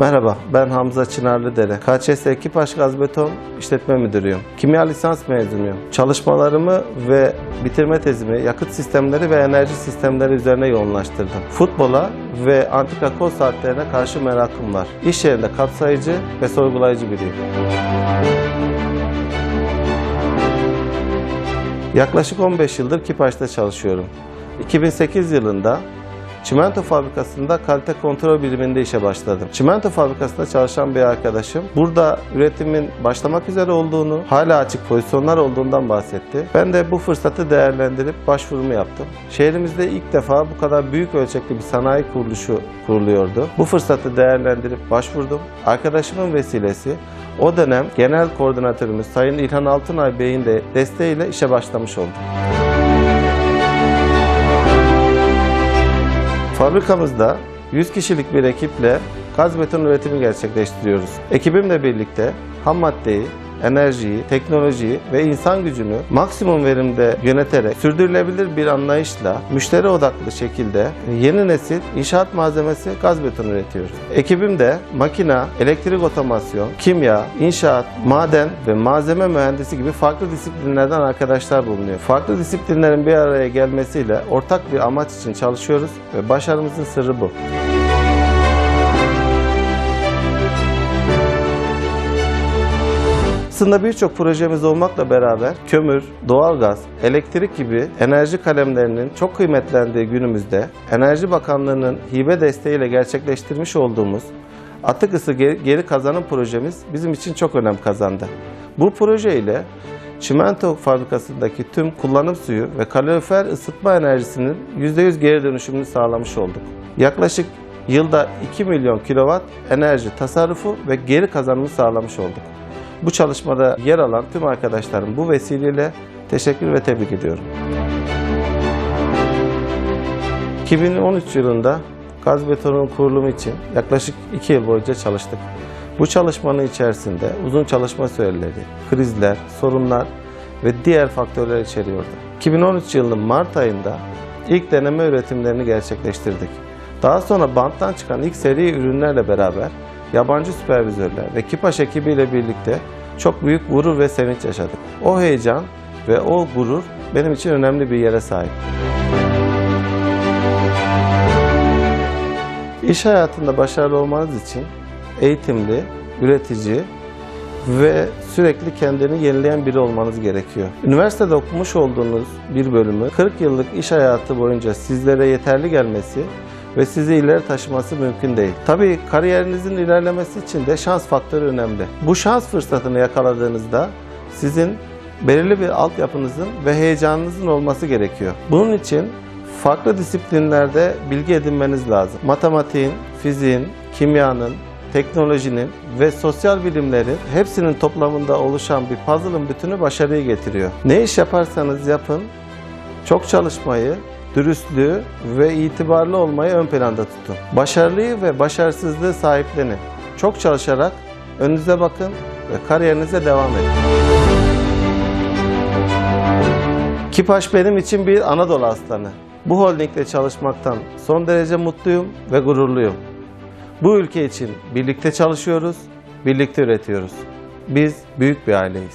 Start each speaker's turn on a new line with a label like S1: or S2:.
S1: Merhaba, ben Hamza Çınarlıdere. KÇS Ekipaş Gaz Beton İşletme Müdürüyüm. Kimya lisans mezunuyum. Çalışmalarımı ve bitirme tezimi yakıt sistemleri ve enerji sistemleri üzerine yoğunlaştırdım. Futbola ve antika kol saatlerine karşı merakım var. İş yerinde kapsayıcı ve sorgulayıcı biriyim. Yaklaşık 15 yıldır Kipaş'ta çalışıyorum. 2008 yılında Çimento fabrikasında kalite kontrol biriminde işe başladım. Çimento fabrikasında çalışan bir arkadaşım burada üretimin başlamak üzere olduğunu, hala açık pozisyonlar olduğundan bahsetti. Ben de bu fırsatı değerlendirip başvurumu yaptım. Şehrimizde ilk defa bu kadar büyük ölçekli bir sanayi kuruluşu kuruluyordu. Bu fırsatı değerlendirip başvurdum. Arkadaşımın vesilesi o dönem genel koordinatörümüz Sayın İlhan Altınay Bey'in de desteğiyle işe başlamış oldum. Fabrikamızda 100 kişilik bir ekiple gaz beton üretimi gerçekleştiriyoruz. Ekibimle birlikte ham maddeyi, enerjiyi, teknolojiyi ve insan gücünü maksimum verimde yöneterek sürdürülebilir bir anlayışla müşteri odaklı şekilde yeni nesil inşaat malzemesi gaz beton üretiyoruz. Ekibimde makina, elektrik otomasyon, kimya, inşaat, maden ve malzeme mühendisi gibi farklı disiplinlerden arkadaşlar bulunuyor. Farklı disiplinlerin bir araya gelmesiyle ortak bir amaç için çalışıyoruz ve başarımızın sırrı bu. Aslında birçok projemiz olmakla beraber kömür, doğalgaz, elektrik gibi enerji kalemlerinin çok kıymetlendiği günümüzde Enerji Bakanlığı'nın hibe desteğiyle gerçekleştirmiş olduğumuz atık ısı geri kazanım projemiz bizim için çok önem kazandı. Bu proje ile çimento fabrikasındaki tüm kullanım suyu ve kalorifer ısıtma enerjisinin %100 geri dönüşümünü sağlamış olduk. Yaklaşık yılda 2 milyon kilowatt enerji tasarrufu ve geri kazanımı sağlamış olduk. Bu çalışmada yer alan tüm arkadaşlarım bu vesileyle teşekkür ve tebrik ediyorum. 2013 yılında gaz betonun kurulumu için yaklaşık 2 yıl boyunca çalıştık. Bu çalışmanın içerisinde uzun çalışma süreleri, krizler, sorunlar ve diğer faktörler içeriyordu. 2013 yılının Mart ayında ilk deneme üretimlerini gerçekleştirdik. Daha sonra banttan çıkan ilk seri ürünlerle beraber yabancı süpervizörler ve Kipaş ekibiyle birlikte çok büyük gurur ve sevinç yaşadık. O heyecan ve o gurur benim için önemli bir yere sahip. İş hayatında başarılı olmanız için eğitimli, üretici ve sürekli kendini yenileyen biri olmanız gerekiyor. Üniversitede okumuş olduğunuz bir bölümü 40 yıllık iş hayatı boyunca sizlere yeterli gelmesi ve sizi ileri taşıması mümkün değil. Tabii kariyerinizin ilerlemesi için de şans faktörü önemli. Bu şans fırsatını yakaladığınızda sizin belirli bir altyapınızın ve heyecanınızın olması gerekiyor. Bunun için farklı disiplinlerde bilgi edinmeniz lazım. Matematiğin, fiziğin, kimyanın, teknolojinin ve sosyal bilimlerin hepsinin toplamında oluşan bir puzzle'ın bütünü başarıyı getiriyor. Ne iş yaparsanız yapın, çok çalışmayı, dürüstlüğü ve itibarlı olmayı ön planda tutun. Başarılıyı ve başarısızlığı sahiplenin. Çok çalışarak önünüze bakın ve kariyerinize devam edin. Kipaş benim için bir Anadolu aslanı. Bu holdingde çalışmaktan son derece mutluyum ve gururluyum. Bu ülke için birlikte çalışıyoruz, birlikte üretiyoruz. Biz büyük bir aileyiz.